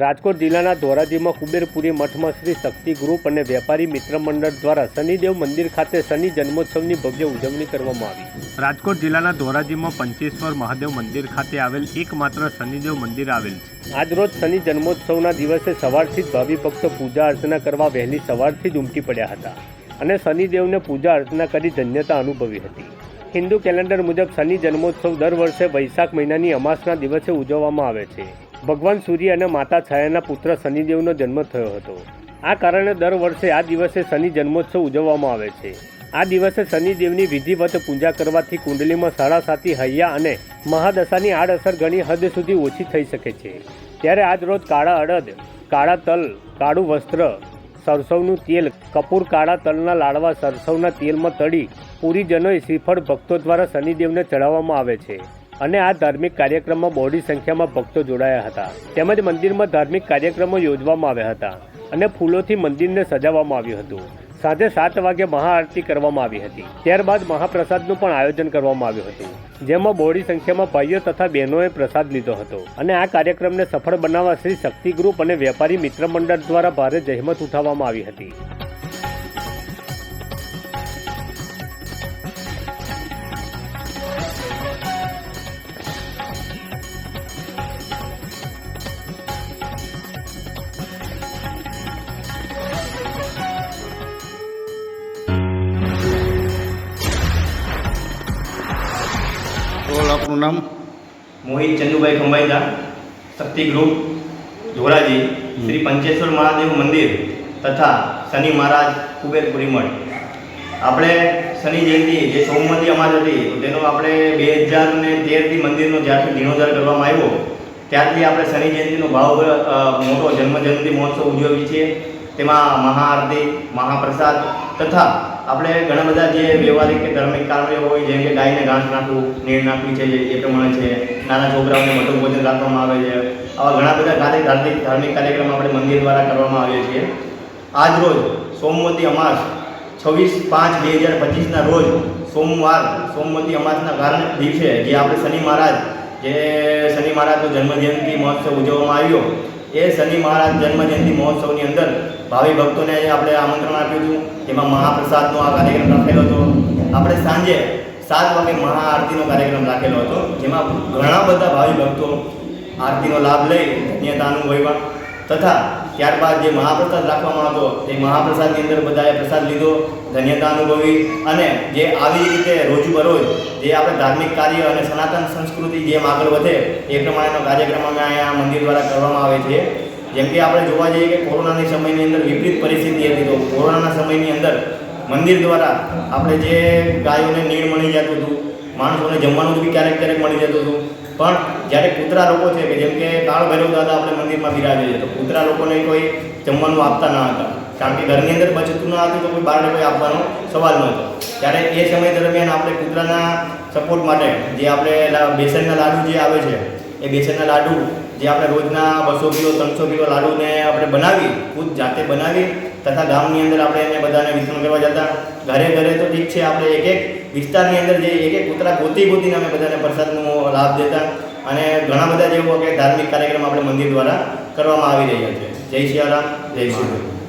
રાજકોટ જિલ્લાના ધોરાજીમાં કુબેરપુરી મઠમાં શ્રી શક્તિ ગ્રુપ અને વેપારી મિત્ર મંડળ દ્વારા શનિદેવ મંદિર ખાતે શનિ જન્મોત્સવની ભવ્ય ઉજવણી કરવામાં આવી. રાજકોટ જિલ્લાના ધોરાજીમાં પંચેશ્વર મહાદેવ મંદિર ખાતે આવેલ એકમાત્ર શનિદેવ મંદિર આવેલ છે. આજરોજ શનિ જન્મોત્સવના દિવસે સવારથી જ ભાવિ ભક્તો પૂજા અર્ચના કરવા વહેલી સવારથી જ ઉમટી પડ્યા હતા અને શનિદેવને પૂજા અર્ચના કરી ધન્યતા અનુભવી હતી. હિન્દુ કેલેન્ડર મુજબ શનિ જન્મોત્સવ દર વર્ષે વૈશાખ મહિનાની અમાસના દિવસે ઉજવવામાં આવે છે. ભગવાન સૂર્ય અને માતા છાયાના પુત્ર શનિદેવનો જન્મ થયો હતો. આ કારણે દર વર્ષે આ દિવસે શનિ જન્મોત્સવ ઉજવવામાં આવે છે. આ દિવસે શનિદેવની વિધિવત પૂજા કરવાથી કુંડલીમાં સાડા સાતી હૈયા અને મહાદશાની આડઅસર ઘણી હદ સુધી ઓછી થઈ શકે છે. ત્યારે આજ રોજ કાળા અડદ, કાળા તલ, કાળું વસ્ત્ર, સરસવનું તેલ, કપૂર કાળા તલના લાડવા, સરસવના તેલમાં તળી પૂરીજનોએ શ્રીફળ ભક્તો દ્વારા શનિદેવને ચઢાવવામાં આવે છે. અને આ ધાર્મિક કાર્યક્રમમાં બહોળી સંખ્યામાં ભક્તો જોડાયા હતા. તેમજ મંદિરમાં ધાર્મિક કાર્યક્રમો યોજવામાં આવ્યા હતા અને ફૂલોથી મંદિરને સજાવવામાં આવ્યું હતું. સાંજે સાત વાગે મહાઆરતી કરવામાં આવી હતી. ત્યારબાદ મહાપ્રસાદનું પણ આયોજન કરવામાં આવ્યું હતું. જેમાં બહોળી સંખ્યામાં ભાઈઓ તથા બહેનોએ પ્રસાદ લીધો હતો. અને આ કાર્યક્રમને સફળ બનાવવા શ્રી શક્તિ ગ્રુપ અને વેપારી મિત્ર મંડળ દ્વારા ભારે જહેમત ઉઠાવવામાં આવી હતી. બોલ આપનું નામ? મોહિત ચંદુભાઈ ખંભાઈદા શક્તિ ગ્રુપ ધોરાજી શ્રી પંચેશ્વર મહાદેવ મંદિર તથા શનિ મહારાજ કુબેરપુરી મઠ આપણે શનિ જયંતિ જે સોમવતી અમાસ હતી તેનો આપણે બે હજાર ને તેરથી મંદિરનો જ્યારથી જીર્ણોદ્ધાર કરવામાં આવ્યો ત્યારથી આપણે શનિ જયંતિનો ભાવ મોટો જન્મ જયંતિ મહોત્સવ ઉજવીએ છીએ. તેમાં મહાઆરતી મહાપ્રસાદ તથા આપણે ઘણા બધા જે વ્યવહારિક કે ધાર્મિક કાર્યો હોય, જેમ કે ગાયને ઘાસ નાખવું નીર નાખવી છે એ પ્રમાણે છે. નાના છોકરાઓને મોટું ભોજન રાખવામાં આવે છે. આવા ઘણા બધા કાર્ય, ધાર્મિક ધાર્મિક કાર્યક્રમ આપણે મંદિર દ્વારા કરવામાં આવે છે આજ રોજ, સોમવતી અમાસ, છવ્વીસ પાંચ બે હજાર પચીસના રોજ, સોમવાર, સોમવતી અમાસના કારણે દિવસે, જે આપણે શનિ મહારાજ, જે શનિ મહારાજનો જન્મજયંતિ મહોત્સવ ઉજવવામાં આવ્યો. એ શનિ મહારાજ જન્મજયંતિ મહોત્સવની અંદર ભાવિ ભક્તોને આપણે આમંત્રણ આપ્યું હતું. એમાં મહાપ્રસાદનો આ કાર્યક્રમ રાખેલો હતો. આપણે સાંજે સાત વાગે મહાઆરતીનો કાર્યક્રમ રાખેલો હતો. જેમાં ઘણા બધા ભાવિ ભક્તો આરતીનો લાભ લઈ ધન્યતાનું અનુભવ્યા તથા ત્યારબાદ જે મહાપ્રસાદ રાખવામાં હતો તે મહાપ્રસાદની અંદર બધાએ પ્રસાદ લીધો, ધન્યતા અનુભવી અને જે આવી રીતે રોજબરોજ જે આપણે ધાર્મિક કાર્ય અને સનાતન સંસ્કૃતિ જેમ આગળ વધે, એ પ્રમાણેનો કાર્યક્રમ અમે અહીંયા મંદિર દ્વારા કરવામાં આવે છે. જેમ કે આપણે જોવા જઈએ કે કોરોનાની સમયની અંદર વિપરીત પરિસ્થિતિ હતી તો કોરોનાના સમયની અંદર મંદિર દ્વારા આપણે જે ગાયોને નીણ મળી જતું હતું, માણસોને જમવાનું બી ક્યારેક ક્યારેક મળી જતું હતું પણ જ્યારે કૂતરા લોકો છે કે જેમ કે કાળ ભૈરવ દાદા આપણે મંદિરમાં બિરાજે છે, તો કૂતરા લોકોને કોઈ જમવાનું આપતા ન હતા. કારણ કે ઘરની અંદર બચતું ન હતું, તો કોઈ બહારને કોઈ આપવાનો સવાલ નહોતો ત્યારે એ સમય દરમિયાન આપણે કૂતરાના સપોર્ટ માટે જે આપણે બેસનના લાડુ જે આવે છે, એ બેસનના લાડુ જે આપણે રોજના બસો કિલો, ત્રણસો કિલો લાડુને આપણે બનાવી ખુદ જાતે બનાવી તથા ગામની અંદર આપણે એને બધાને વિતરણ કરવા જતા. ઘરે ઘરે તો ઠીક છે, આપણે એક એક વિસ્તારની અંદર જે એક એક કૂતરા ગોતી ગોતીને અમે બધાને પ્રસાદનો લાભ દેતા. અને ઘણા બધા જેવો કે ધાર્મિક કાર્યક્રમ આપણે મંદિર દ્વારા કરવામાં આવી રહ્યા છે. જય સિયારામ જય શ્રી